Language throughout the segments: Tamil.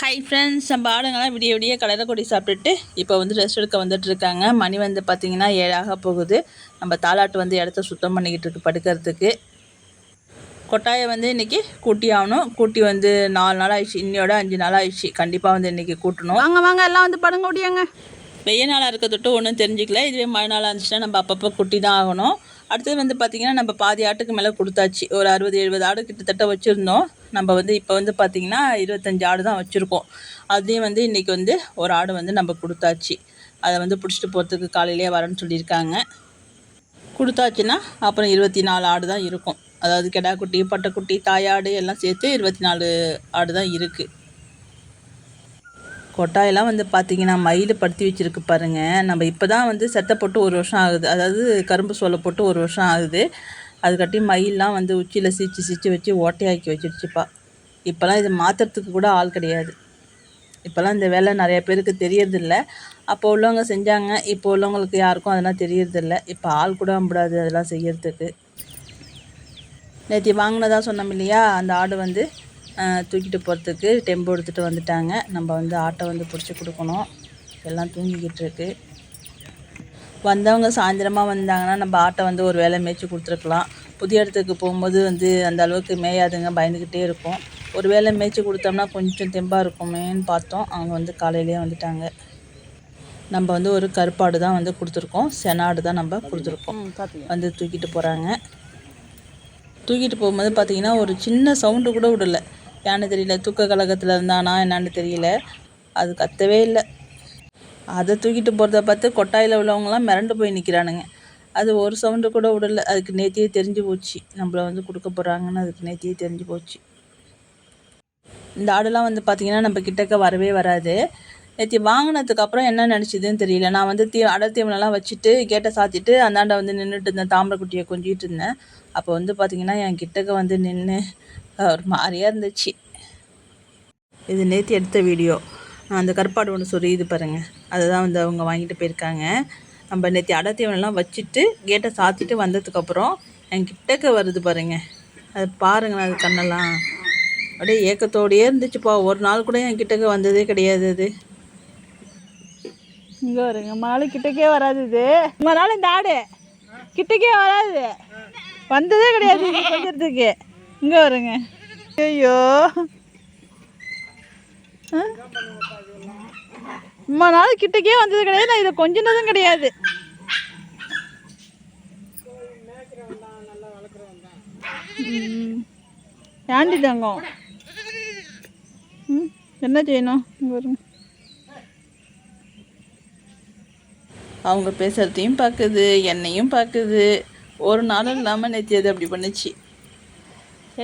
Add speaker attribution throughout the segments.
Speaker 1: ஹை ஃப்ரெண்ட்ஸ் நம்ம ஆடுங்களாம் விடிய விடிய கடலை கொடி சாப்பிட்டுட்டு இப்போ வந்து ரெஸ்ட் எடுக்க வந்துட்டு இருக்காங்க. மணி வந்து பார்த்திங்கன்னா ஏழாக போகுது. நம்ம தாலாட்டு வந்து இடத்த சுத்தம் பண்ணிக்கிட்டு இருக்கு படுக்கிறதுக்கு. கொட்டாயை வந்து இன்றைக்கி கூட்டி ஆகணும். கூட்டி வந்து நாலு நாள் ஆயிடுச்சு. இன்னையோட அஞ்சு நாள் ஆயிடுச்சு. கண்டிப்பாக வந்து இன்றைக்கி கூட்டணும்.
Speaker 2: வாங்க வாங்க எல்லாம் வந்து படுங்க முடியாங்க
Speaker 1: வெய்ய நாளாக இருக்க தொட்டு ஒன்றும் தெரிஞ்சிக்கல. இதுவே மழை நாளாக இருந்துச்சுன்னா நம்ம அப்பப்போ குட்டி தான் ஆகணும். அடுத்தது வந்து பார்த்திங்கன்னா நம்ம பாதி ஆட்டுக்கு மேலே கொடுத்தாச்சு. ஒரு அறுபது எழுபது ஆடு கிட்டத்தட்ட வச்சுருந்தோம். நம்ம வந்து இப்போ வந்து பார்த்திங்கன்னா இருபத்தஞ்சி ஆடு தான் வச்சுருக்கோம். அதையும் வந்து இன்றைக்கி வந்து ஒரு ஆடு வந்து நம்ம கொடுத்தாச்சு. அதை வந்து பிடிச்சிட்டு போகிறதுக்கு காலையிலேயே வரேன்னு சொல்லியிருக்காங்க. கொடுத்தாச்சுன்னா அப்புறம் இருபத்தி நாலு ஆடு தான் இருக்கும். அதாவது கெடா குட்டி பட்டைக்குட்டி தாயாடு எல்லாம் சேர்த்து இருபத்தி நாலு ஆடு தான் இருக்குது கொட்டாயெல்லாம் வந்து பார்த்தீங்கன்னா மயில் படுத்தி வச்சிருக்கு பாருங்கள் நம்ம இப்போ தான் வந்து செத்தை போட்டு ஒரு வருஷம் ஆகுது. அதாவது கரும்பு சோலை போட்டு ஒரு வருஷம் ஆகுது. அதுக்கட்டி மயிலெலாம் வந்து உச்சியில் சீச்சு சீச்சு வச்சு ஓட்டையாக்கி வச்சிருச்சுப்பா. இப்போல்லாம் இது மாற்றுறதுக்கு கூட ஆள் கிடையாது. இப்போல்லாம் இந்த வேலை நிறைய பேருக்கு தெரியறதில்ல. அப்போ உள்ளவங்க செஞ்சாங்க. இப்போ உள்ளவங்களுக்கு யாருக்கும் அதெல்லாம் தெரியறதில்ல. இப்போ ஆள் கூட முடியாது அதெல்லாம் செய்யறதுக்கு. நேற்று வாங்கினதாக சொன்னோம் இல்லையா? அந்த ஆடு வந்து தூக்கிட்டு போகிறதுக்கு டெம்போ எடுத்துகிட்டு வந்துட்டாங்க. நம்ம வந்து ஆட்டை வந்து பிடிச்சி கொடுக்கணும். எல்லாம் தூங்கிக்கிட்டு இருக்கு. வந்தவங்க சாயந்தரமாக வந்தாங்கன்னா நம்ம ஆட்டை வந்து ஒரு வேளை மேய்ச்சி கொடுத்துருக்கலாம். புதிய இடத்துக்கு போகும்போது வந்து அந்த அளவுக்கு மேயாதுங்க பயந்துக்கிட்டே இருக்கும் ஒரு வேளை மேய்ச்சி கொடுத்தோம்னா கொஞ்சம் தெம்பாக இருக்குமேன்னு பார்த்தோம். அவங்க வந்து காலையிலேயே வந்துட்டாங்க. நம்ம வந்து ஒரு கருப்பாடு தான் வந்து கொடுத்துருக்கோம். செனாடு தான் நம்ம கொடுத்துருக்கோம். வந்து தூக்கிட்டு போகிறாங்க தூக்கிட்டு போகும்போது பார்த்தீங்கன்னா ஒரு சின்ன சவுண்டு கூட விடல. ஏன்னு தெரியல தூக்க கழகத்தில் இருந்தானா என்னான்னு தெரியல. அது கத்தவே இல்லை. அதை தூக்கிட்டு போகிறத பார்த்து கொட்டாயில் உள்ளவங்களாம் மிரண்டு போய் நிற்கிறானுங்க அது ஒரு சவுண்டு கூட விடல. அதுக்கு நேத்தியே தெரிஞ்சு போச்சு. நம்மள வந்து கொடுக்க போகிறாங்கன்னு அதுக்கு நேத்தியே தெரிஞ்சு போச்சு. இந்த ஆடுலாம் வந்து பார்த்திங்கன்னா நம்ம கிட்டக்க வரவே வராது. நேற்று வாங்கினதுக்கு அப்புறம் என்ன நினச்சிதுன்னு தெரியல. நான் வந்து தீ அடை தீவனம்லாம் வச்சுட்டு கேட்டை சாத்திட்டு அந்தாண்ட வந்து நின்றுட்டு இருந்தேன். தாமரைக்குட்டியை கொஞ்சிட்டு இருந்தேன். அப்போ வந்து பார்த்திங்கன்னா என் கிட்டக்க வந்து நின்று ஒரு மாதிரியாக இருந்துச்சு. இது நேற்று எடுத்த வீடியோ. அந்த கருப்பாடு ஒன்று சொரியுது பாருங்கள் அதை தான் வந்து அவங்க வாங்கிட்டு போயிருக்காங்க. நம்ம நேற்று அடத்தீவனெல்லாம் வச்சுட்டு கேட்டை சாத்திட்டு வந்ததுக்கப்புறம் என் கிட்டக்க வருது பாருங்கள் அது பாருங்களேன் அது கண்ணெல்லாம். அப்படியே ஏக்கத்தோடையே இருந்துச்சுப்பா. ஒரு நாள் கூட என் கிட்டக்க வந்ததே கிடையாது அது.
Speaker 2: இங்கே வருங்க. மாலை கிட்டக்கே வராது இது. ரொம்ப நாள் இந்த ஆடு கிட்டக்கே வராது வந்ததே கிடையாது கொஞ்சத்துக்கு இங்கே வருங்க. ஐயோ இம்மா நாள் கிட்டக்கே வந்தது கிடையாது. நான் இதை கொஞ்சினதும் கிடையாது. ஏண்டி தங்கம்? ம். என்ன செய்யணும்? இங்கே வருங்க.
Speaker 1: அவங்க பேசுகிறதையும் பார்க்குது என்னையும் பார்க்குது ஒரு நாள் இல்லாமல் நேற்று அது அப்படி பண்ணுச்சு?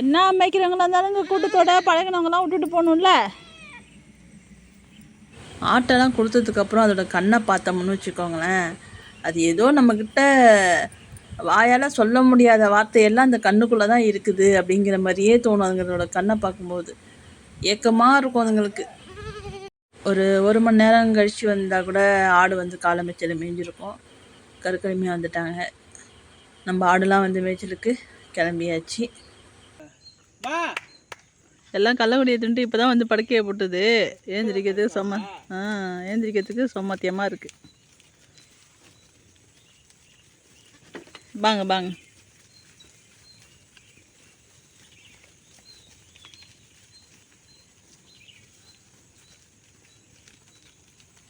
Speaker 2: என்ன மேய்க்கிறவங்களா இருந்தாலும் இங்கே கூட்டத்தோட பழகினவங்களாம் விட்டுட்டு போகணும்ல?
Speaker 1: ஆட்டெல்லாம் கொடுத்ததுக்கப்புறம் அதோட கண்ணை பார்த்தோம்னு வச்சுக்கோங்களேன். அது ஏதோ நம்மக்கிட்ட வாயால் சொல்ல முடியாத வார்த்தையெல்லாம் அந்த கண்ணுக்குள்ளே தான் இருக்குது அப்படிங்கிற மாதிரியே தோணும். அதுங்களோட கண்ணை பார்க்கும்போது. ஏக்கமாக இருக்கும் அதுங்களுக்கு. ஒரு ஒரு மணி நேரம் கழித்து வந்தால் கூட ஆடு வந்து காலை மேய்ச்சல் மேய்ஞ்சிருக்கும் கருக்கருமையாக வந்துட்டாங்க. நம்ம ஆடுலாம் வந்து மேய்ச்சலுக்கு கிளம்பியாச்சு. எல்லாம் கள்ளக்குடியை தின்ட்டு இப்போ தான் வந்து படுக்கையை போட்டுது. ஏந்திரிக்கிறதுக்கு சொம்ம ஆ ஏந்திரிக்கிறதுக்கு சொம்மத்தியமாக இருக்குது வாங்க வாங்க.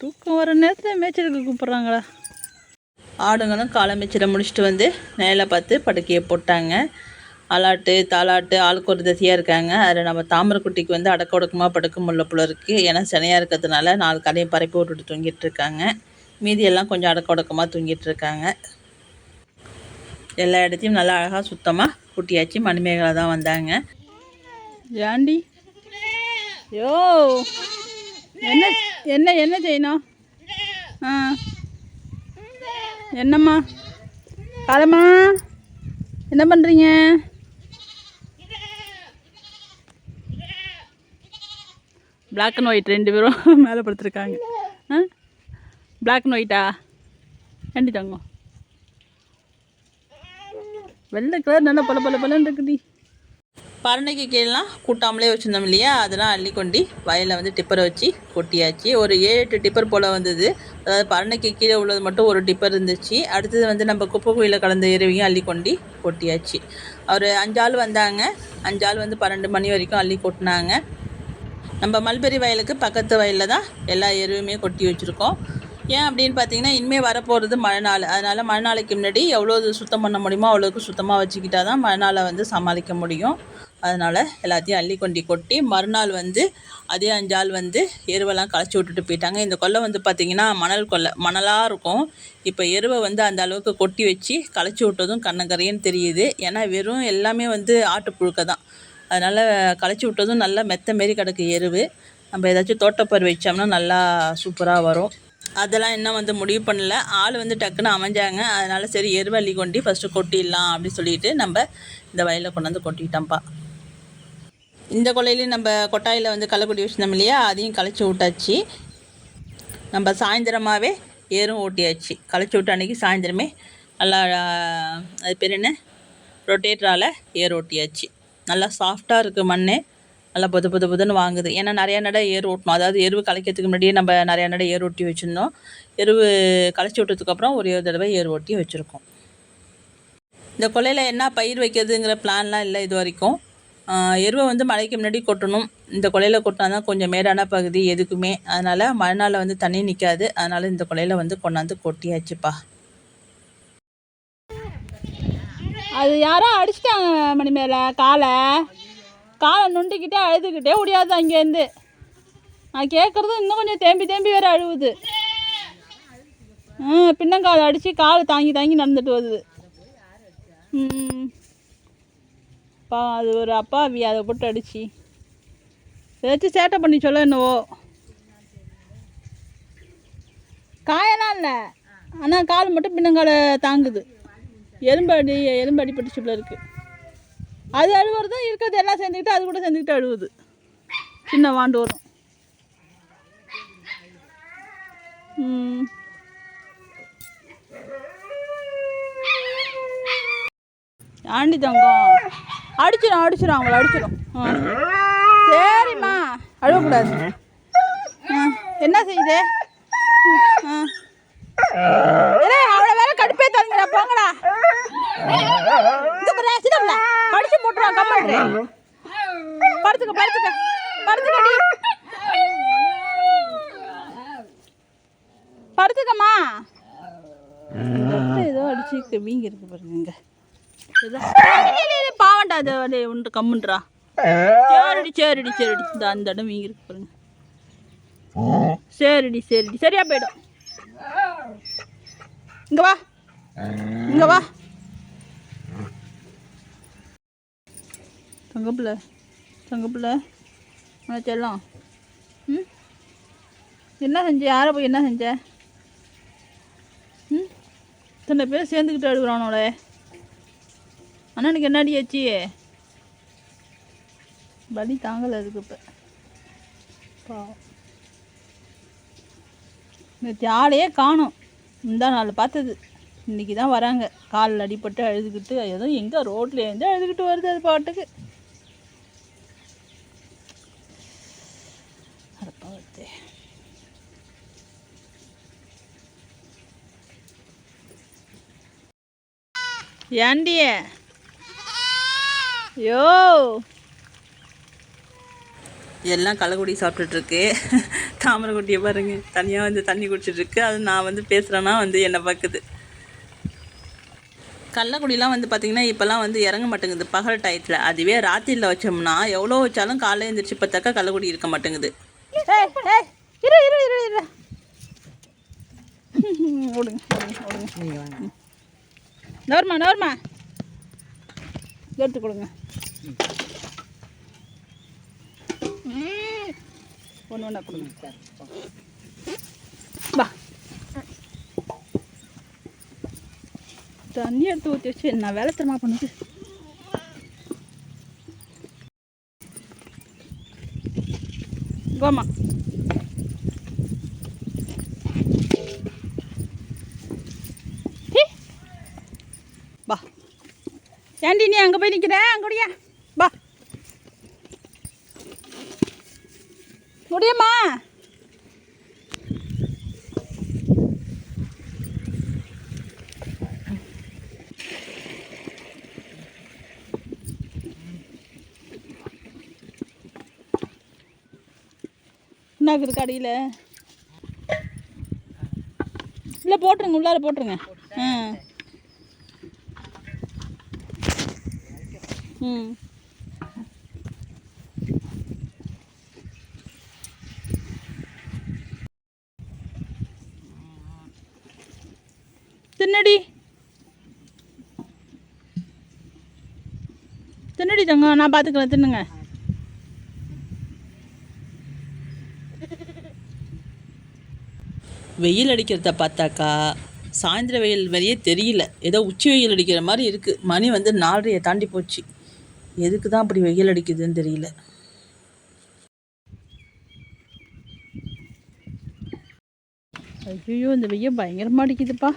Speaker 1: தூக்கம் வர நேரத்தில் மேய்ச்சலுக்கு கூப்பிட்றாங்களா? ஆடுங்களும் காலை மேய்ச்சலை முடிச்சுட்டு வந்து நேரில் பார்த்து படுக்கையை போட்டாங்க. அலாட்டு தாலாட்டு ஆளுக்கு ஒரு தசையாக இருக்காங்க. அதில் நம்ம தாமரைக்குட்டிக்கு வந்து அடக்க ஒடுக்கமாக படுக்க முடியல போல இருக்குது ஏன்னா சனியாக இருக்கிறதுனால நாலு கடையும் பரப்பி விட்டுட்டு தூங்கிட்டு இருக்காங்க. மீதி எல்லாம் கொஞ்சம் அடக்க ஒடுக்கமாக தூங்கிட்டு இருக்காங்க. எல்லா இடத்தையும் நல்லா அழகாக சுத்தமாக குட்டியாச்சு. மணிமேகலை தான் வந்தாங்க.
Speaker 2: ஏண்டி? யோ! என்ன என்ன என்ன செய்யணும்? ஆ. என்னம்மா? காலம்மா. என்ன பண்ணுறீங்க பிளாக் அண்ட் ஒயிட் ரெண்டு பேரும் மேலே படுத்துருக்காங்க. ஆ? பிளாக் அண்ட் ஒயிட்டா கண்டித்தாங்க தங்கம் வெள்ளை கலர் நல்லா பல பல பலன்னு இருக்குடி.
Speaker 1: பரணைக்கு கீழெலாம் கூட்டாமலே வச்சுருந்தோம் இல்லையா? அதெல்லாம் அள்ளி கொண்டு வயலில் வந்து டிப்பரை வச்சு கொட்டியாச்சு. ஒரு ஏழு எட்டு டிப்பர் போல் வந்தது. அதாவது பரணைக்கு கீழே உள்ளது மட்டும் ஒரு டிப்பர் இருந்துச்சு. அடுத்தது வந்து நம்ம குப்பை குயிலில் கலந்த எருவையும் அள்ளி கொண்டு கொட்டியாச்சு. ஒரு அஞ்சாள் வந்தாங்க. அஞ்சாள் வந்து பன்னெண்டு மணி வரைக்கும் அள்ளி கொட்டினாங்க. நம்ம மல்பெரி வயலுக்கு பக்கத்து வயலில் தான் எல்லா எருவுமே கொட்டி வச்சுருக்கோம். ஏன் அப்படின்னு பார்த்தீங்கன்னா இனிமேல் வரப்போகிறது மழை நாள். அதனால் மழை நாளைக்கு முன்னாடி எவ்வளோ சுத்தம் பண்ண முடியுமோ அவ்வளோக்கு சுத்தமாக வச்சுக்கிட்டா தான் மழை நாளை வந்து சமாளிக்க முடியும். அதனால் எல்லாத்தையும் அள்ளி கொண்டி கொட்டி மறுநாள் வந்து அதே அஞ்சாள் வந்து எருவெல்லாம் களைச்சி விட்டுட்டு போயிட்டாங்க. இந்த கொல்லை வந்து பார்த்திங்கன்னா மணல் கொல்லை மணலாக இருக்கும். இப்போ எருவை வந்து அந்த அளவுக்கு கொட்டி வச்சு களைச்சி விட்டதும் கண்ணங்கரையன்னு தெரியுது. ஏன்னா வெறும் எல்லாமே வந்து ஆட்டு தான். அதனால் களைச்சி விட்டதும் நல்லா மெத்த மாரி கிடக்கு எருவு. நம்ம ஏதாச்சும் தோட்டப்பயிர் வச்சோம்னா நல்லா சூப்பராக வரும். அதெல்லாம் இன்னும் வந்து முடிவு பண்ணல. ஆள் வந்து டக்குன்னு அமைஞ்சாங்க. அதனால் சரி எருவள்ளி கொண்டு ஃபஸ்ட்டு கொட்டிடலாம் அப்படின்னு சொல்லிட்டு நம்ம இந்த வயலில் கொண்டாந்து கொட்டிட்டோம்ப்பா. இந்த கொலையிலையும் நம்ம கொட்டாயில் வந்து களைக்குடி வச்சுருந்தோம் இல்லையா அதையும் களைச்சி விட்டாச்சு. நம்ம சாயந்தரமாகவே ஏரும் ஓட்டியாச்சு. களைச்சி விட்ட அன்றைக்கி சாயந்தரமே நல்லா அது பேர் என்ன? ரொட்டேட்டரால் ஏர் ஓட்டியாச்சு. நல்லா சாஃப்டாக இருக்குது மண் நல்லா புது புது புதுன்னு வாங்குது. ஏன்னா நிறையா நடை ஏர் ஓட்டணும். அதாவது எருவு களைக்கிறதுக்கு முன்னாடியே நம்ம நிறையா நடை ஏர் ஓட்டி வச்சுருந்தோம். எருவு களைச்சி விட்டதுக்கப்புறம் ஒரு ஒரு தடவை ஏர் ஓட்டி வச்சுருக்கோம். இந்த கொலையில் என்ன பயிர் வைக்கிறதுங்கிற பிளான்லாம் இல்லை இது வரைக்கும். எருவை வந்து மழைக்கு முன்னாடி கொட்டணும். இந்த கொலையில் கொட்டினா தான் கொஞ்சம் மேடான பகுதி எதுக்குமே. அதனால் மழை நாளில் வந்து தண்ணி நிற்காது அதனால் இந்த கொலையில் வந்து கொண்டாந்து கொட்டியாச்சுப்பா.
Speaker 2: அது யாரோ அடிச்சிட்டாங்க மணி மேலே காலை. காலை நுண்டிக்கிட்டே அழுதுகிட்டே முடியாது அங்கேருந்து. நான் கேட்குறதும் இன்னும் கொஞ்சம் தேம்பி தேம்பி வேறு அழுவுது. பின்னங்கால் அடித்து கால் தாங்கி தாங்கி நடந்துட்டு வருது. ம். பா அது ஒரு அப்பாவி அதை போட்டு அடிச்சு. ஏதாச்சும் சேட்டை பண்ணி சொல்ல என்னவோ. காயெல்லாம் இல்லை. ஆனால் கால் மட்டும் பின்னங்கால தாங்குது. எலும்பு அடி எலும்பு அடிப்பட்டு சொல்ல இருக்கு. அது அழுவுறதும் இருக்கிறது எல்லாம் சேர்ந்துக்கிட்டு அது கூட சேர்ந்துக்கிட்டு அழுவுது. சின்ன வாண்டு வரும் ம். ஆண்டி தங்கம். அடிச்சிடும் அடிச்சிடும் அவங்கள அடிச்சிடும் ஆ. சரிம்மா. அழுவக்கூடாது. என்ன செய்யுது? அவளை வேற கடுப்பே தந்துடா போங்கடா. இந்த படிச்சு போட்டுருவான் கம்மல் படுத்துக்க படுத்துக்க. படுத்துக்கடி படுத்துக்கம்மா. ஏதோ அடிச்சு வீங்கி இருக்கு பாருங்க இங்க ஏதோ ஏய், பாவண்டா அது அப்படியே உண்டு கம்முன்றா. சரிடி சரிடி சரிடி. இந்த அந்த இடம் வீங்கி இருக்கு பாருங்க. சரிடி சரிடி. சரியா போயிடும் இங்க வா. இங்க வா. தங்கப்பிள்ள தங்கப்பிள்ள உன செல்லம். ம்? என்ன செஞ்ச? யாரை போய் என்ன செஞ்ச? ம்? இத்தனை பேர் சேர்ந்துக்கிட்டு அழுகுறானோட அண்ணனுக்கு என்னடி ஆச்சு? வலி தாங்கலை அதுக்கு இப்போ. பாவம். நேற்று ஆளையே காணும். இந்த நாள் பார்த்தது. இன்றைக்கி தான் வராங்க. காலில் அடிபட்டு அழுதுகிட்டு ஏதோ எங்கே ரோட்டில் இருந்து அழுதுகிட்டு வருது அது பாட்டுக்கு. அடப்பாவத்தே. ஏண்டி யோ.
Speaker 1: எல்லாம் கள்ளக்குடி சாப்பிட்டுட்ருக்கு. தாமரைக்குட்டியை பாருங்க. தனியாக வந்து தண்ணி குடிச்சிட்ருக்கு. அது நான் வந்து பேசுகிறேன்னா வந்து என்னை பார்க்குது. கள்ளக்குடிலாம் வந்து பார்த்திங்கன்னா இப்போல்லாம் வந்து இறங்க மாட்டேங்குது. பகல் டயத்தில். அதுவே ராத்திரியில் வச்சோம்னா எவ்வளோ வச்சாலும் காலையில் எழுந்திரிச்சு பார்த்தாக்கா கள்ளக்குடி இருக்க மாட்டேங்குது.
Speaker 2: ஏய் ஏய் இரு இரு இரு இரு. ஓடுங்க ஓடுங்க ஓடுங்க. நவர்மா நவர்மா. எடுத்து கொடுங்க ஒன்று ஒன்றா கொடுங்க. வா. தண்ணி எடுத்து ஊற்றி வச்சு என்ன வேலை தரமா பண்ணுது? கோமா ஏண்டி நீ அங்கே போய் நிற்கிற அங்கோடியா பா முடியுமா என்ன என்னாக்குது கடையில்? இல்லை போட்டுருங்க உள்ளார போட்டுருங்க. ஆ. தின்னடி. தின்னடி தங்க நான் பார்த்துக்கிறேன் தின்னுங்க.
Speaker 1: வெயில் அடிக்கிறத பார்த்தாக்கா சாயந்தர வெயில் வெளியே தெரியல. ஏதோ உச்சி வெயில் அடிக்கிற மாதிரி இருக்குது மணி வந்து நாலரையை தாண்டி போச்சு. எதுக்கு தான் அப்படி வெயில் அடிக்குதுன்னு தெரியல.
Speaker 2: ஐயோ இந்த வெய்ய பயங்கரமாக அடிக்குதுப்பா.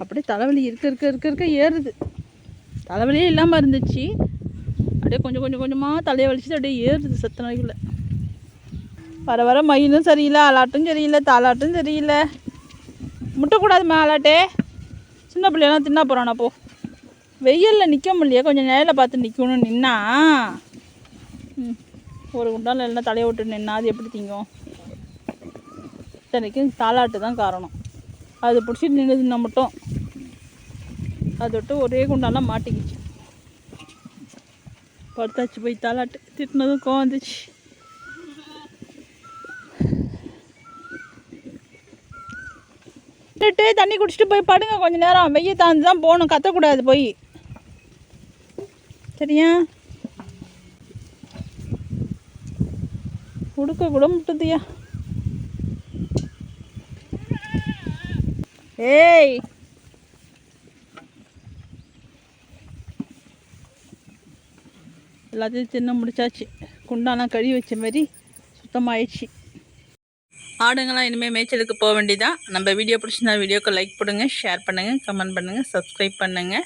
Speaker 2: அப்படியே தலைவலி இருக்க இருக்க இருக்க இருக்க ஏறுது. தலைவலியே இல்லாமல் இருந்துச்சு. அப்படியே கொஞ்சம் கொஞ்சம் கொஞ்சமாக தலையை வலிச்சுட்டு அப்படியே ஏறுது சத்த நாய்க்குள்ள. வர வர மயிலும் சரியில்லை அலாட்டும் சரியில்லை தாலாட்டும் சரியில்லை. முட்டக்கூடாதுமா அலாட்டே சின்ன பிள்ளையெல்லாம் தின்னா போகிறானா போ. வெயிலில் நிற்க முடியல கொஞ்சம் நேரில் பார்த்து நிற்கணும் நின்னா ம், ஒரு குண்டால் இல்லைன்னா தலையை விட்டு நின்னா அது எப்படி திங்கும்? இத்தனைக்கும் தாளாட்டு தான் காரணம். அது பிடிச்சிட்டு நின்றுதுன்னா மட்டும் அதை விட்டு ஒரே குண்டாலாம் மாட்டிக்கிச்சு. படுத்தாச்சு போய் தாளாட்டு திட்டினதும் கோவம் வந்துச்சு தண்ணி குடிச்சிட்டு போய் படுங்க. கொஞ்ச நேரம். வெயில் தாழ்ந்து தான் போகணும். கத்தக்கூடாது போய். சரியா? கொடுக்க கூட முட்டுதியா? ஏய்! எல்லாத்தையும் தின்னு முடிச்சாச்சு. குண்டாலாம் கழுவி வச்ச மாதிரி சுத்தமாயிடுச்சு.
Speaker 1: ஆடுங்களாம் இனிமேல் மேய்ச்சலுக்கு போக வேண்டியதான் நம்ம வீடியோ பிடிச்சிருந்தா வீடியோக்கு லைக் பண்ணுங்கள் ஷேர் பண்ணுங்கள் கமெண்ட் பண்ணுங்கள் சப்ஸ்கிரைப் பண்ணுங்கள்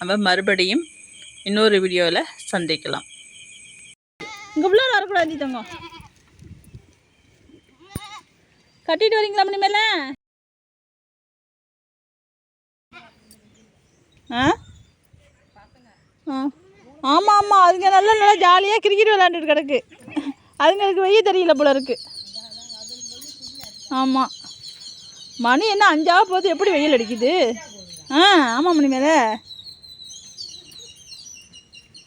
Speaker 1: நம்ம மறுபடியும் இன்னொரு வீடியோவில் சந்திக்கலாம்.
Speaker 2: இங்கே பிள்ளை வரக்கூடாது தங்க தங்கம். கட்டிட்டு வரீங்களா இனிமேல ஆ? ஆ. ஆமாம் ஆமாம் அதுங்க நல்லா நல்லா ஜாலியாக கிரிக்கெட் விளாண்டுட்டு கிடக்கு. அதுங்களுக்கு வெய்ய தெரியல போல இருக்கு. ஆமாம் மணி என்ன அஞ்சாக போகுது. எப்படி வெயில் அடிக்குது? ஆ ஆமாம் மணி மேலே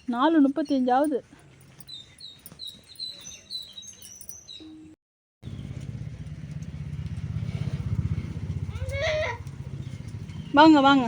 Speaker 2: நாலு முப்பத்தி அஞ்சாவது வாங்க வாங்க.